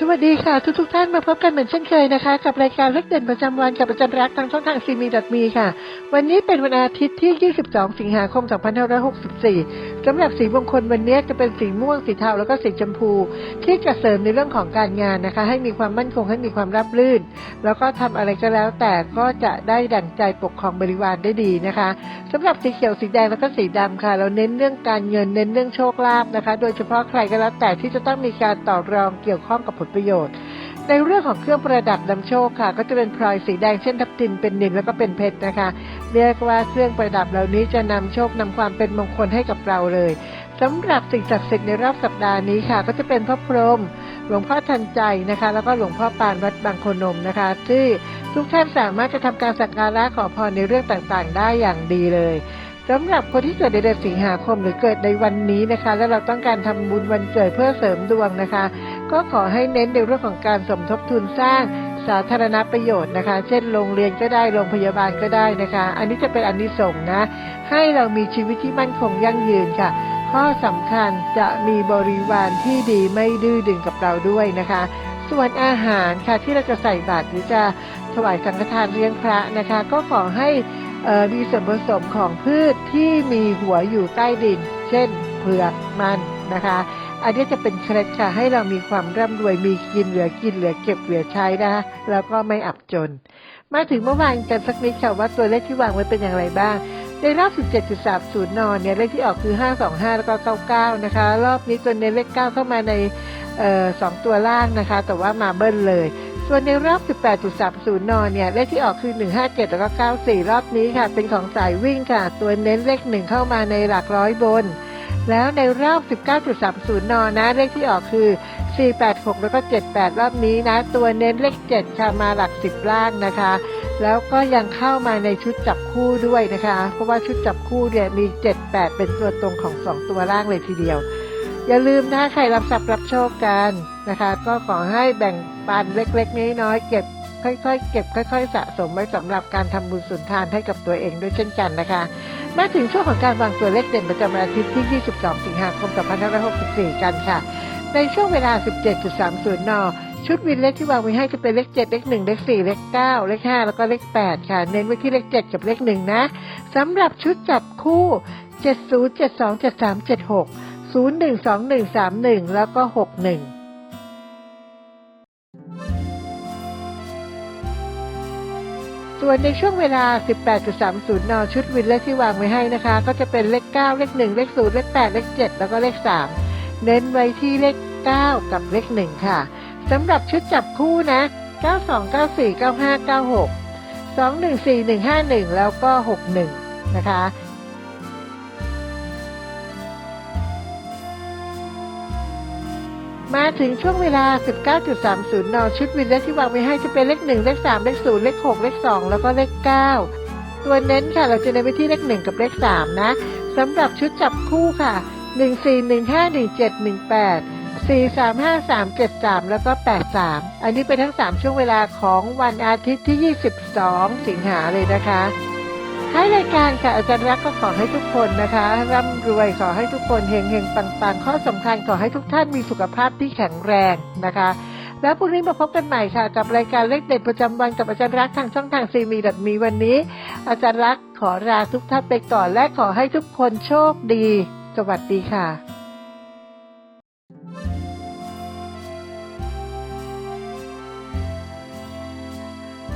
สวัสดีค่ะ ทุกทุกท่านมาพบกันเหมือนเช่นเคยนะคะ กับรายการเลขเด่นประจำวันกับประจันรักทางช่องทางซีมีดัตมีค่ะ วันนี้เป็นวันอาทิตย์ที่ 22 สิงหาคม 2564สำหรับสีมงคลวันนี้จะเป็นสีม่วงสีเทาแล้วก็สีชมพู ที่จะเสริมในเรื่องของการงานนะคะ ให้มีความมั่นคงให้มีความรับรื่น แล้วก็ทำอะไรก็แล้วแต่ก็จะได้ดั่งใจปกครองบริวารได้ดีนะคะสำหรับสีเขียวสีแดงแล้วก็สีดำค่ะ เราเน้นเรื่องการเงินเน้นเรื่องโชคลาภนะคะ โดยเฉพาะใครก็แล้วแต่ที่จะต้องมีการต่อรองเกี่ยวข้องกับผลประโยชน์ ในเรื่องของเครื่องประดับนำโชคค่ะ ก็จะเป็นพลอยสีแดงเช่นทับทิมเป็นนิลแล้วก็เป็นเพชรนะคะ เรียกว่าเครื่องประดับเหล่านี้จะนำโชคนำความเป็นมงคลให้กับเราเลยสำหรับสิ่งศักดิ์สิทธิ์ในรอบสัปดาห์นี้ค่ะ ก็จะเป็นพระพรหมหลวงพ่อทันใจนะคะ แล้วก็หลวงพ่อปานวัดบางโคนมนะคะ ที่ทุกท่านสามารถจะทำการสักการะขอพรในเรื่องต่างๆ ได้อย่างดีเลยสำหรับคนที่เกิดในเดือนสิงหาคมหรือเกิดในวันนี้นะคะ และเราต้องการทำบุญวันเกิดเพื่อเสริมดวงนะคะ ก็ขอให้เน้นในเรื่องของการสมทบทุนสร้างสาธารณประโยชน์นะคะ เช่นโรงเรียนก็ได้โรงพยาบาลก็ได้นะคะ อันนี้จะเป็นอันนิสงส์นะ ให้เรามีชีวิตที่มั่นคงยั่งยืนค่ะ ข้อสำคัญจะมีบริวารที่ดีไม่ดื้อดึงกับเราด้วยนะคะ ส่วนอาหารค่ะที่เราจะใส่บาตรหรือจะถวายสังฆทานเลี้ยงพระนะคะ ก็ขอให้มีส่วนผสมของพืชที่มีหัวอยู่ใต้ดิน เช่นเผือกมันนะคะ อันนี้จะเป็นเคล็ดค่ะให้เรามีความร่ำรวยมีกินเหลือกินเหลือเก็บเหลือใช้นะคะแล้วก็ไม่อับจน มาถึงเมื่อวานกันสักนิดค่ะว่าตัวเลขที่วางไว้เป็นอย่างไรบ้างในรอบ 17.30นเนี่ยเลขที่ออกคือ 525 แล้วก็ 99 นะคะ รอบนี้ตัวเน้นเลข 9 เข้ามาในออสองตัวล่างนะคะ แต่ว่ามาเบิ้ลเลย ส่วนในรอบ 18.30นเนี่ยเลขที่ออกคือ 157 แล้วก็ 94 รอบนี้ค่ะ เป็นของสายวิ่งค่ะ ตัวเน้นเลข 1 เข้ามาในหลักร้อยบน แล้วในรอบ 19.30 น นะ เลขที่ออกคือ 486 แล้วก็ 78 รอบนี้นะ ตัวเน้นเลข7ค่ะมาหลัก 10 ล่างนะคะ แล้วก็ยังเข้ามาในชุดจับคู่ด้วยนะคะ เพราะว่าชุดจับคู่เนี่ยมี 78 เป็นตัวตรงของ 2 ตัวล่างเลยทีเดียว อย่าลืมนะใครรับทรัพย์รับโชคกันนะคะ ก็ขอให้แบ่งปันเล็กๆน้อยๆเก็บค่อยๆ เก็บค่อย ๆ สะสมไว้สำหรับการทำบุญสุนทานให้กับตัวเองด้วยเช่นกันนะคะ มาถึงช่วงของการวางตัวเลขเด่นประจำวันอาทิตย์ที่ 22 สิงหาคม 2564 กันค่ะ ในช่วงเวลา 17.30 น ชุดวินเลขที่วางไว้ให้จะเป็นเลข 7 เลข 1 เลข 4 เลข 9 เลข 5 แล้วก็เลข 8 ค่ะ เน้นไว้ที่เลข 7 กับเลข 1 นะสำหรับชุดจับคู่ 70 72 73 76 01 21 31 แล้วก็ 61 ส่วนในช่วงเวลา 18.30 น ชุดวินเลขที่วางไว้ให้นะคะ ก็จะเป็นเลข 9 เลข 1 เลข 0 เลข 8 เลข 7 แล้วก็เลข 3 เน้นไว้ที่เลข 9 กับเลข 1 ค่ะสำหรับชุดจับคู่นะ 92 94 95 96 214 151 แล้วก็ 61 นะคะ มาถึงช่วงเวลา 19.30 น ชุดวินเลขที่วางไว้ให้จะเป็นเลข 1 เลข 3 เลข 0 เลข 6 เลข 2 แล้วก็เลข 9 ตัวเน้นค่ะ เราจะเน้นไปที่เลข 1 กับเลข 3 นะสำหรับชุดจับคู่ค่ะ 14151718 435 373 แล้วก็ 83 อันนี้เป็นทั้ง 3 ช่วงเวลาของวันอาทิตย์ที่ 22 สิงหาเลยนะคะ ท้ายรายการค่ะอาจารย์รักก็ขอให้ทุกคนนะคะ ร่ำรวยขอให้ทุกคนเฮงเฮงปังๆ ข้อสำคัญขอให้ทุกท่านมีสุขภาพที่แข็งแรงนะคะ แล้วพรุ่งนี้มาพบกันใหม่ค่ะ กับรายการเลขเด็ดประจำวันกับอาจารย์รักทางช่องทางซีมีดัดมีวันนี้ อาจารย์รักขอลาทุกท่านไปก่อนและขอให้ทุกคนโชคดี สวัสดีค่ะ